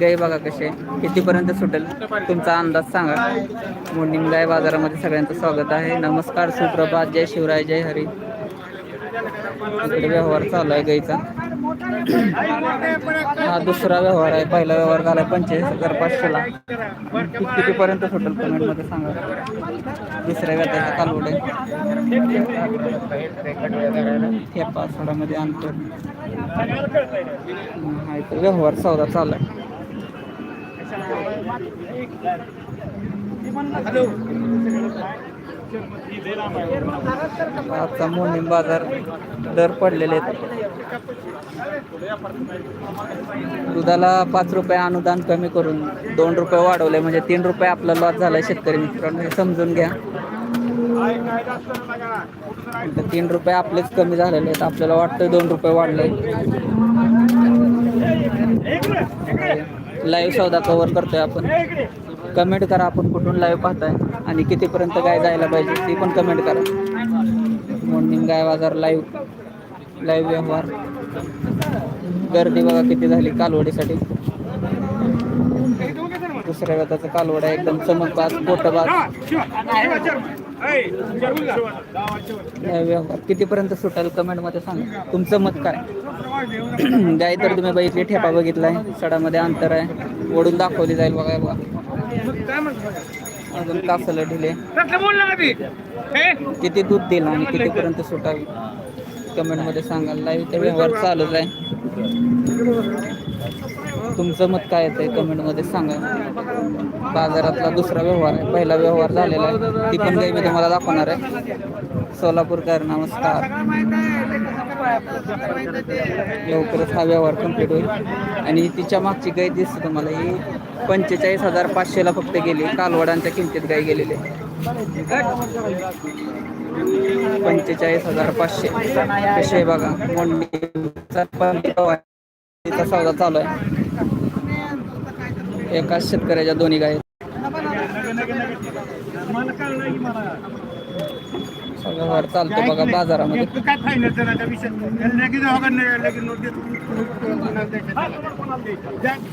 गाय बघा कसे कितीपर्यंत सुटेल तुमचा अंदाज सांगा. मॉर्निंग गाय बाजारामध्ये सगळ्यांचं स्वागत आहे. नमस्कार सुप्रभात. जय शिवराय जय हरी. इकडे व्यवहार चालू आहे गाईचा. हा दुसरा व्यवहार आहे. पहिला व्यवहार झालाय पंचेचाळीस हजार पाचशेला. कितीपर्यंत सुटेल पेमेंटमध्ये सांगा? दुसऱ्या व्याजाचा कालवड. आहे हे पाचवड्यामध्ये आणतो हा इथं व्यवहार सौदा चालू आहे आजचा मोहिम बाजार दर पडलेले आहेत. दुधाला पाच रुपये अनुदान कमी करून दोन रुपये वाढवले म्हणजे तीन रुपये आपला लॉस झाला शेतकरी मित्रांनो हे समजून घ्या. तीन रुपये आपलेच कमी झालेले आहेत आपल्याला वाटतं दोन रुपये वाढले लाईव्ह सौदा कव्हर करतोय आपण. कमेंट करा आपण कुठून लाईव्ह पाहताय. आणि कितीपर्यंत गाय जायला पाहिजे ती पण कमेंट करा. मॉर्निंग गाय बाजार लाईव्ह लाईव्ह व्यवहार. गर्दी बघा किती झाली कालवडीसाठी. दुसऱ्या व्यताचं कालवडा एकदम चमकबाज पोटबाज. लाईव्ह व्यवहार. कितीपर्यंत सुटेल कमेंटमध्ये सांगा. तुमचं मत काय? गाय तर तुम्ही बघितली ठेपा बघितलाय. सडामध्ये अंतर आहे. ओढून दाखवली जाईल बघा बघा. अजून कासलं ढिले किती दूध दिलं आणि कितीपर्यंत सुटावी कमेंटमध्ये सांगा लाईव्ह ते व्यवहार चालूच आहे. तुमचं मत काय येतं कमेंटमध्ये सांगा. बाजारातला दुसरा व्यवहार आहे. पहिला व्यवहार झालेला आहे. ती पण काही मी तुम्हाला दाखवणार आहे. सोलापूरकर नमस्कार. लवकरच हा व्यवहार कंप्लीट होईल. आणि तिच्या मागची गाय दिसते तुम्हाला ही पंचेचाळीस हजार पाचशेला फक्त गेली. कालवडांच्या किमतीत गाय गेलेली पंचेचाळीस हजार पाचशे. कसे बघा मोंडीचा तिचा सौदा चालू आहे. एकाच शेतकऱ्याच्या दोन्ही गाय व्यवहार चालतो बघा बाजारामध्ये. काय फायनल करायचा विषय? लगेच होगा नाही लगेच नोटीस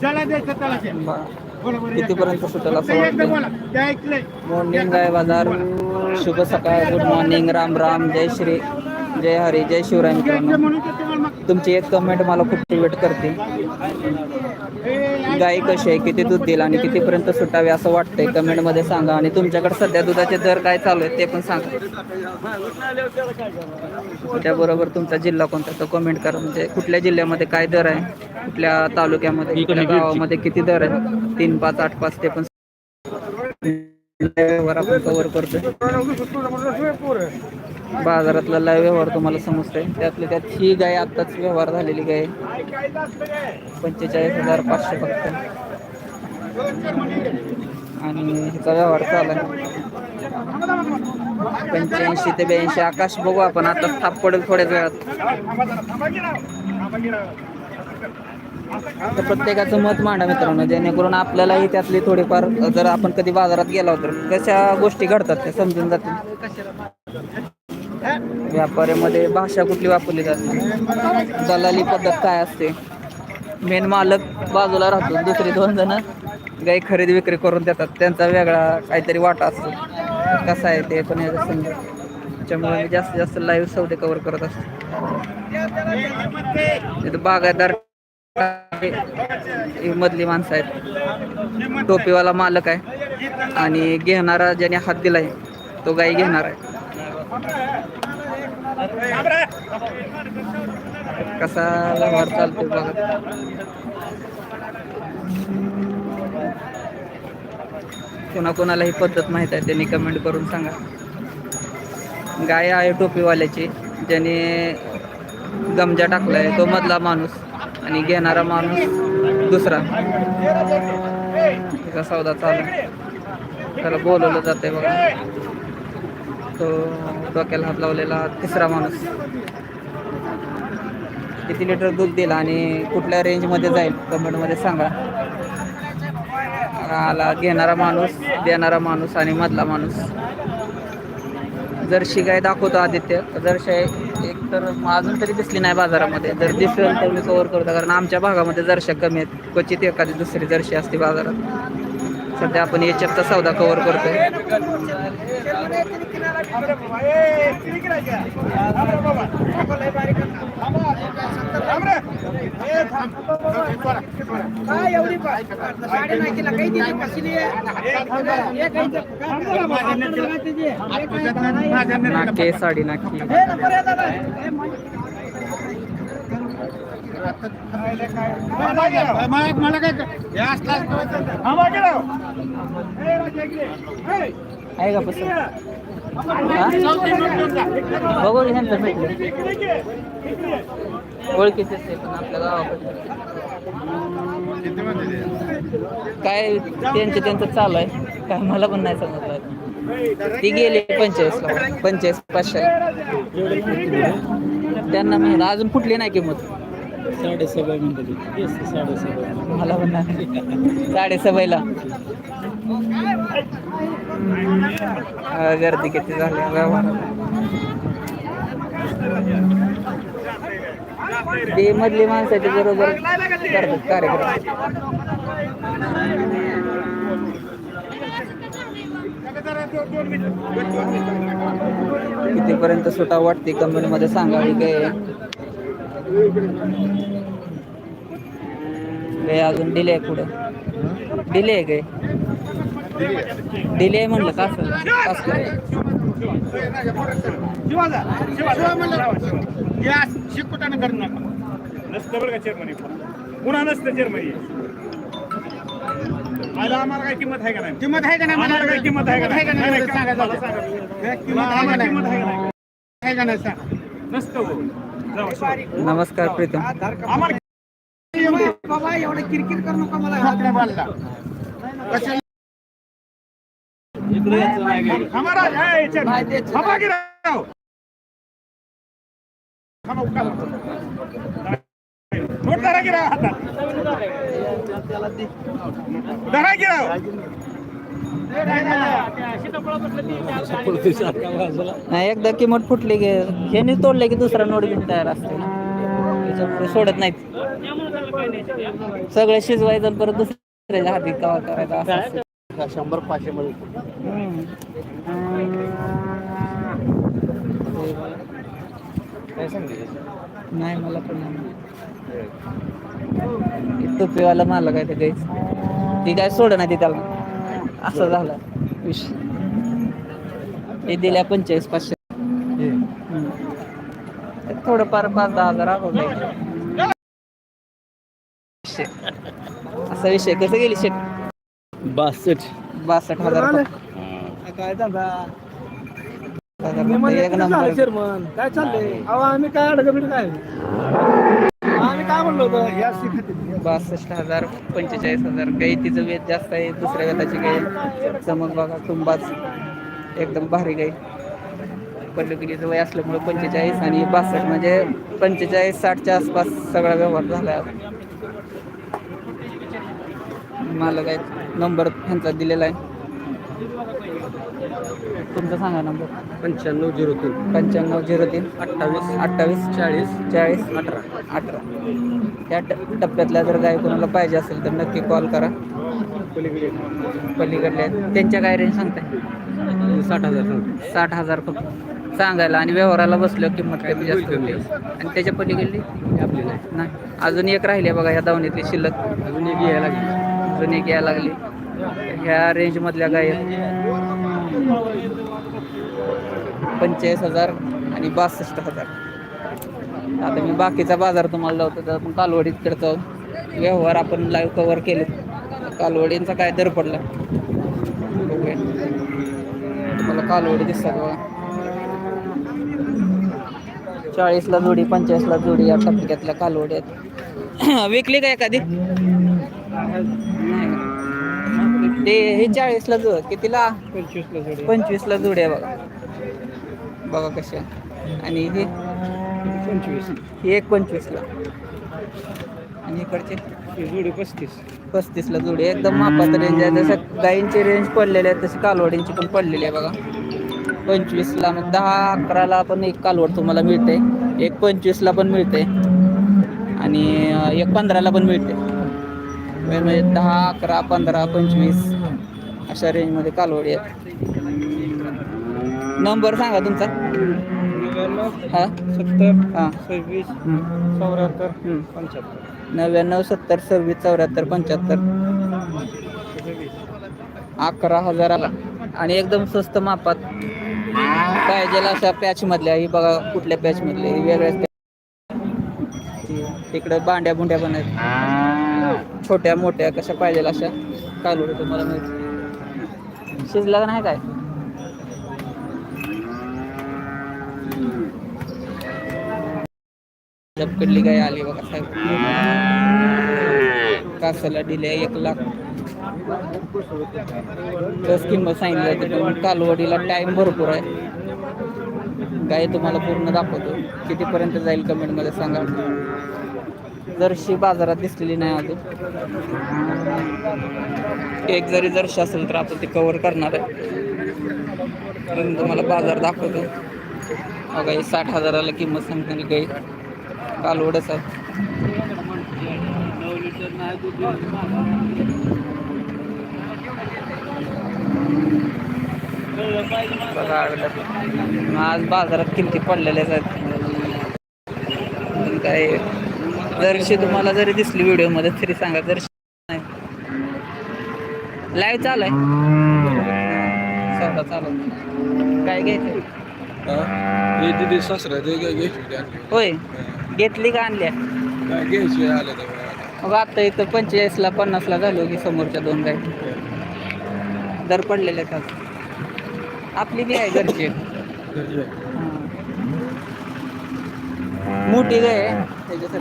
ज्याला द्यायचं त्याला द्या. बा- कितीपर्यंत सुटेल असं वाटतं मॉर्निंग गाय बाजार. शुभ सकाळ. Good morning Ram Ram. जय श्री जय हरी जय शिवराय मित्रांनो. तुमची एक कमेंट मला खूप मोटिवेट करते गाय कशी आहे किती दूध दिलं आणि कितीपर्यंत सुटावे असं वाटतंय? कमेंटमध्ये सांगा. आणि तुमच्याकडे सध्या दुधाचे दर काय चालू आहेत ते पण सांगा. त्याबरोबर तुमचा जिल्हा कोणता तो कमेंट करा. म्हणजे कुठल्या जिल्ह्यामध्ये काय दर आहे? कुठल्या तालुक्यामध्ये कुठल्या गावामध्ये किती दर आहे? तीन पाच आठ पाच ते पण व्यवहार आपण कव्हर करतोय. बाजारातला लाईव्ह व्यवहार तुम्हाला समजतोय. त्यातल्या त्यात ही गाय आत्ताच व्यवहार झालेली गाय पंचेचाळीस हजार पाचशे फक्त. आणि ह्याचा व्यवहार चालू आहे पंच्याऐंशी ते ब्याऐंशी आकाश बघू आपण. आता थाप पडेल थोड्याच वेळात. तर प्रत्येकाचं मत मांडा मित्रांनो जेणेकरून आपल्यालाही त्यातली थोडीफार जर आपण कधी बाजारात गेलो तर कशा गोष्टी घडतात त्या समजून जातील. व्यापाऱ्यामध्ये भाषा कुठली वापरली जाते दलाली पद्धत काय असते? मेन मालक बाजूला राहतो दुसरे दोन जण गाई खरेदी विक्री करून देतात. त्यांचा वेगळा काहीतरी वाटा असतो. कसा आहे ते पण याचं समजा त्याच्यामुळे मी जास्तीत जास्त लाईव्ह सौदे कवर करत असतो. इथं बागायतदार मधली माणसं आहेत. टोपीवाला मालक आहे. आणि घेणारा ज्याने हात दिलाय तो गाई घेणार आहे. कसा व्यवहार चालतो बघा. कोणाकोणाला ही पद्धत माहीत आहे त्यांनी कमेंट करून सांगा. गाय आहे टोपीवाल्याची ज्याने गमजा टाकलाय तो मधला माणूस. आणि घेणारा माणूस दुसरा. त्याचा सौदा चालू. त्याला बोलवलं जाते बघा. तो डोक्याला हात लावलेला तिसरा माणूस. किती लिटर दूध दिला आणि कुठल्या रेंजमध्ये जाईल कमेंटमध्ये सांगा. आला घेणारा माणूस देणारा माणूस आणि मधला माणूस. जर्शी गाय दाखवतो आदित्य. जर्शी शाय तर मग अजून तरी दिसली नाही बाजारामध्ये. जर दिसेल तर मी कव्हर करतो कारण आमच्या भागामध्ये जर्शा कमी आहेत. क्वचित एखादी दुसरी जर्शी असते बाजारात. सध्या आपण याच्यातचा सौदा कव्हर करतोय. काय एवढी साडे नाही तिला काही दिली कसली नाके साडी नाकी मला काय आहे का बस बघू ह्यांचं ओळखीच ओळखीचे पण आपल्या गावाकडे काय त्यांचं त्यांचं चालू आहे. काय मला पण नाही समजलं ती गेली पंचेस पंचेस पाचशे. त्यांना माहीत अजून कुठली नाही किंमत. साडेसहा मिनिटं साडेसहा मला पण नाही. साडेसबाईला गर्दी किती झाली व्यवहारात? ते मधली माणसाच्या बरोबर करतात कार्यक्रम. कितीपर्यंत सुटा वाटते? कमेंटमध्ये सांगावी काय अजून डिले आहे पुढं. डिले आहे काय? डिले आहे म्हणलं का असं? करू नका नसतं बरं का चेअरमनी पुन्हा नसतं चेअरमनी आला आम्हाला काय किंमत आहे का नाही किंमत आहे का नाही आम्हाला काय किंमत आहे का नाही नाही, सांगा सांगा. किंमत आहे का नाही का नाही सांग नसतं नमस्कार प्रीतम बाबा एवढं किरकिर करू नका मला आपल्या बालला. धरा हातात. धरा नाही एकदा किंमत फुटली की ह्याने तोडले की दुसरा नोट घेऊन तयार असते. त्याच्यामुळे सोडत नाहीत. सगळं शिजवायचं परत दुसऱ्याच्या हाती कवा करायचा. शंभर पाचशे मध्ये नाही मला पण नाही टोपीवाला मारला काय ते ती काय सोड ना ती त्याला. असं झालं. विषय हे दिल्या पंचेचाळीस पाचशे. थोडंफार पाच दहा हजार असा विषय. कसं गेली शेट? बासष्ट. बासष्ट हजार काय एक नंबर. काय चाललंय? अहो आम्ही काय अडगबिड काय? आम्ही काय म्हणलं होतं? या शिकत बासष्ट हजार पंचेचाळीस हजार गाई तिचं वेद जास्त आहे दुसऱ्या वेदाची गाई चमक बघा तुंबाच एकदम भारी गाई पल्लुगिरीचं वय असल्यामुळे पंचेचाळीस आणि बासष्ट म्हणजे पंचेचाळीस साठच्या आसपास सगळा व्यवहार झाला. आहे मला काय नंबर ह्यांचा दिलेला आहे. तुमचा सांगा नंबर पंच्याण्णव झिरो तीन. पंच्याण्णव झिरो तीन अठ्ठावीस अठ्ठावीस चाळीस चाळीस अठरा. अठरा. त्या ट- टप्प्यातल्या जर गाय कोणाला पाहिजे असेल तर नक्की कॉल करा. पलीकडे पलीकडल्या त्यांच्या काय रेंज सांगताय? साठ हजार सांगतो. साठ हजार फक्त. सांगायला आणि व्यवहाराला बसलं किंमत कमी जास्त होते. आणि त्याच्या पलीकडली? आपली नाही. अजून एक राहिली आहे बघा या दावणीतली शिल्लक. अजून एक यायला लागली. अजून एक यायला लागली. ह्या रेंजमधल्या गाय पंचेचाळीस हजार आणि बासष्ट हजार. आता मी बाकीचा बाजार तुम्हाला लावतो तर आपण कालवडीत करतो. व्यवहार आपण लाईव्ह कवर केले कालवडींचा काय दर पडला? तुम्हाला कालवडी दिसतात बघा. चाळीसला जोडी पंचेचाळीसला जोडी या टप्प्यातल्या कालवडी आहेत. विकली का एखादी? ते हे चाळीसला जोड कितीला? पंचवीसला जोडी पंचवीसला जोडी आहे बघा. बघा कशा आणि हे? पंचवीस. हे एक पंचवीसला. आणि इकडचे? जोडी पस्तीस. पस्तीसला जोडी. एकदम मापाचं रेंज आहे. जसं गाईंची रेंज पडलेली आहे तशी कालवडींची पण पडलेली आहे बघा. पंचवीसला मग दहा अकराला पण एक कालवड तुम्हाला मिळते. एक पंचवीसला पण मिळते. आणि एक पंधराला पण मिळते. म्हणजे दहा अकरा पंधरा पंचवीस अशा रेंजमध्ये कालवडी आहेत. नंबर सांगा तुमचा. नव्याण्णव हां? सत्तर हां. सव्वीस. चौऱ्याहत्तर. पंच्याहत्तर. नव्याण्णव सत्तर सव्वीस चौऱ्याहत्तर पंच्याहत्तर. अकरा हजाराला. आणि एकदम स्वस्त मापात. पाहिजे अशा पॅच मधल्या. ही बघा कुठल्या पॅच मधल्या. ही वेगळ्याच तिकडे बांड्या बुंड्या पण आहेत. छोट्या मोठ्या कशा पाहिजे अशा कालवडी तुम्हाला माहिती शिजला का नाही काय? जपकडली काय आली बघा साहेब. कासाला दिले एक लाख. बस किंमत सांगितलं तर पण कालवडीला टाइम भरपूर आहे. गाय तुम्हाला पूर्ण दाखवतो. कितीपर्यंत जाईल कमेंटमध्ये सांगा. जर्शी बाजारात दिसलेली नाही अजून. एक जरी जर्शी असेल तर आता ते कवर करणार आहे. पण तुम्हाला बाजार दाखवतो. अगं हे साठ हजाराला किंमत सांगते काही. कालवडच आहे. बघा आज बाजारात किमती पडलेल्याच आहेत. काय? जरशी तुम्हाला जरी दिसली व्हिडिओमध्ये तरी सांगा जरशी नाही. लाईव्ह चालू आहे. सौदा चालू. आहे. काय घ्यायचं? दिदी सासरा ते काय घ्यायची होय. घेतली का आणल्या? काय घ्यायची मग आता इथं पंचेचाळीसला पन्नासला झालो की समोरच्या दोन गाय दर पडलेले आज. आपली बी आहे घरची. मोठी गाय आहे त्याच्यासाठी.